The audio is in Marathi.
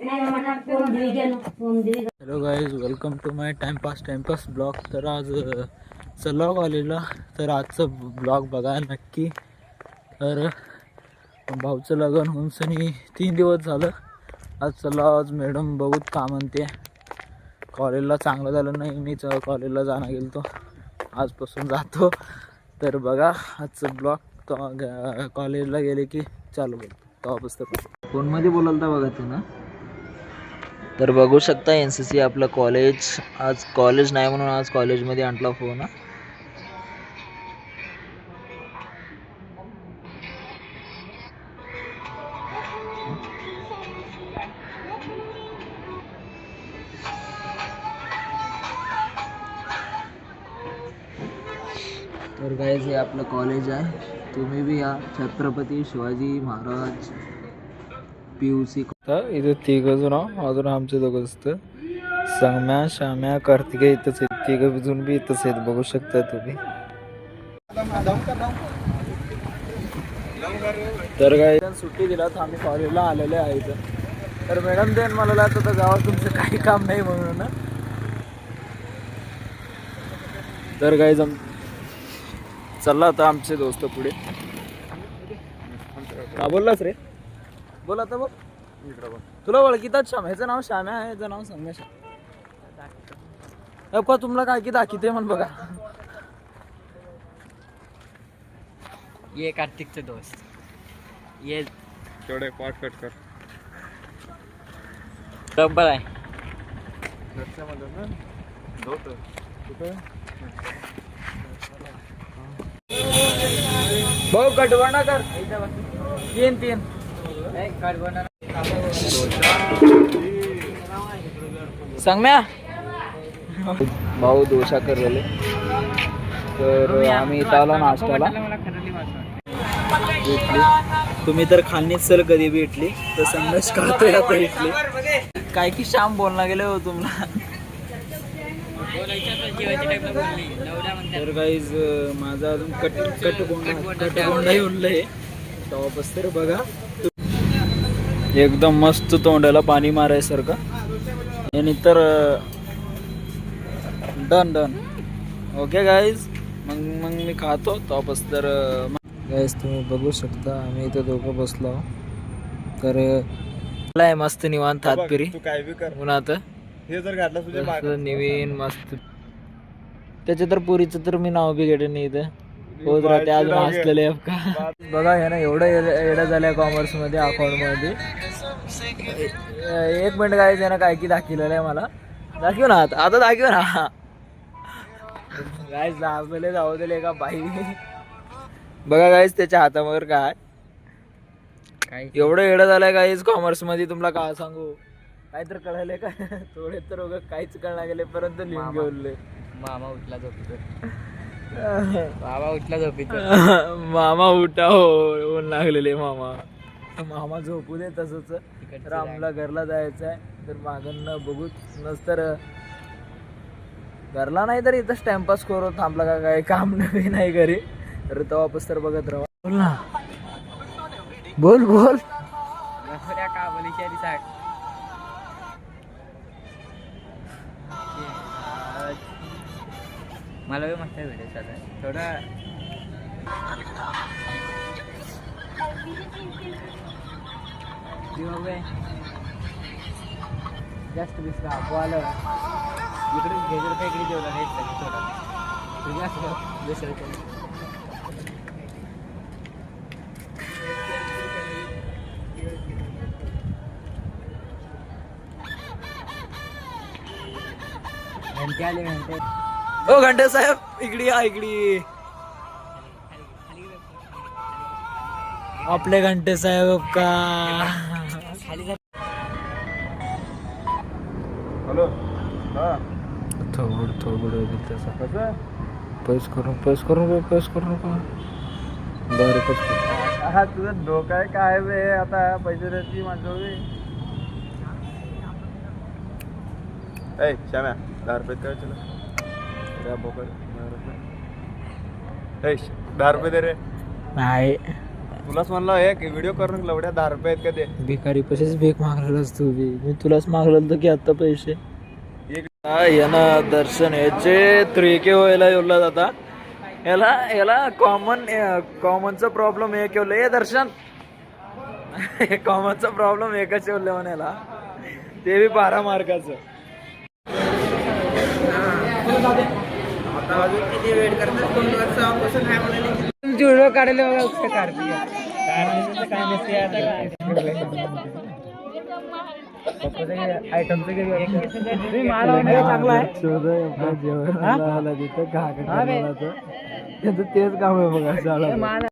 Hello guys welcome to my timepass timepass blog तर आज चला कॉलेजला तर आजचं ब्लॉग बघा नक्की. तर भाऊचं लग्न होऊन सनी तीन दिवस झालं. आज चला आज मॅडम बहुत का म्हणते. कॉलेजला चांगलं झालं नाही मीच कॉलेजला जाणं गेलो आजपासून जातो. तर बघा आजचं ब्लॉग कॉलेजला गेले की चालू करतो तेव्हापासून फोनमध्ये बोलाल तर बघा तू ना. तर बघू शकता एन सी सी आपलं कॉलेज आज कॉलेज नाही म्हणून आज कॉलेजमध्ये आणला फोन तर गाईज हे आपलं कॉलेज आहे. तुम्ही बी या. Chhatrapati Shivaji Maharaj. P U C इथं तिघ अजून आमचे दोघं असतं संगम्या श्याम्या कार्तिके इथंच आहेत. तिघं अजून बी इथंच आहेत. बघू शकता तुम्ही. तर काय सुट्टी दिला तर आम्ही कॉलेजला आलेले आहे इथं. तर मॅडम देन मला आता गावात तुमचं काही काम नाही म्हणून ना? तर काय जम चालला आता आमचे दोस्त पुढे. हा बोललाच रे? बोल आता बघ. तुला ओळखीतात श्याम ह्याचं नाव श्याम्या आहे ह्याचं नाव आहे का तुम्हाला काय की दाखवते म्हण बघा. ये कार्तिकचे दोस्त. ये. तेवढे पाठ कट कर. रब्बर आहे. भाऊ कटवणा कर. तीन तीन संगम्या भाऊ दोषा करलेले तर आम्ही इथं आलो नाश्त्याला. इटली तुम्ही तर खाल्लीच सर कधी बी इटली तर संदेश करतोय आता इटली काय की श्याम बोलला गेले हो तुम्हाला. तर काहीच माझा अजून कट कटगोंडा कटगोंडा उरलंय टॉपच तर बघा. एकदम मस्त तोंडाला पाणी मारायसारखं. आणि तर डन डन. ओके गाईज मग मग मी खातो. टॉपच तर गाईज तुम्ही बघू शकता आम्ही इथं दोघं बसलो. तर आहे मस्त निवांत हातपिरी. तू काय बी कर. उन्हात. हे जर घातलं तुझ्या असं नवीन मस्त. त्याच्या तर पुरीचं तर मी नाव बी घेते नाही इथं. होत राहते अजून. हसलेले का? बघा हे ना एवढं येडं झालंय कॉमर्समध्ये अकाउंटमध्ये. ए- एक मिनिट काय त्यानं काय की दाखवलेलं आहे मला. दाखव ना आता आता दाखव ना. काय दाखवले जाऊ दिले का बाई? बघा गाईज त्याच्या हातावर काय? काय? एवढं येडं झालंय गाईज कॉमर्समध्ये तुम्हाला काय सांगू? काय तर कळालंय का? थोडे तर उगा काहीच कळणार गेले परंतु लिहून मामा. घेऊनले मामा उठला झोपीत बाबा उठला झोपीत मामा उठा हो ऊन लागलेले मामा. मामा झोपू दे तसंच. रामला घरला जायचं आहे तर मागणं बघूच नसतर घरला नाही तर इथंच टाइमपास करू थांबला का काय? काम नवी नाही घरी. तर तेव्हा वापस तर बघत राहा. बोल ना. बोल बोल. का बोलीची मला बी मस्त व्हिडिओ चालू आहे. थोडा जास्त दिसत आलं. इकडे घेजर काय इकडे जेवला नाही थोडा. तुझ्या असं दुसरं काही. घंटे आले घंटे. ओ घंटे साहेब इकडी या इकडी. आपले घंटे साहेब का? हॅलो. हा. थोड थोड कसं पैस करून पैस करून पैस करून बरं पैस करून हा तुझं डोकं आहे काय बे? आता पैसे द्यायची माझं ऐ श्याम्या दहा रुपये काय तुला त्या बोकड ऐ दहा रुपये दे रे नाही तुलाच म्हणलं एक व्हिडिओ करून लवड्या दहा रुपये आहेत का ते भिकारी पैसेच भीक मागलेलास तू बी मी तुलाच मागलेलं होतं की आता पैसे। यांना दर्शन याचे त्रिके व्हायला येवला जाता याला याला कॉमन कॉमनचा प्रॉब्लेम एक येवलं हे दर्शन। कॉमनचा प्रॉब्लेम एकच येवलं म्हणाला ते बी बारा मार्काचं। व्हिडिओ काढले चांगला आहे तेच काम आहे बघा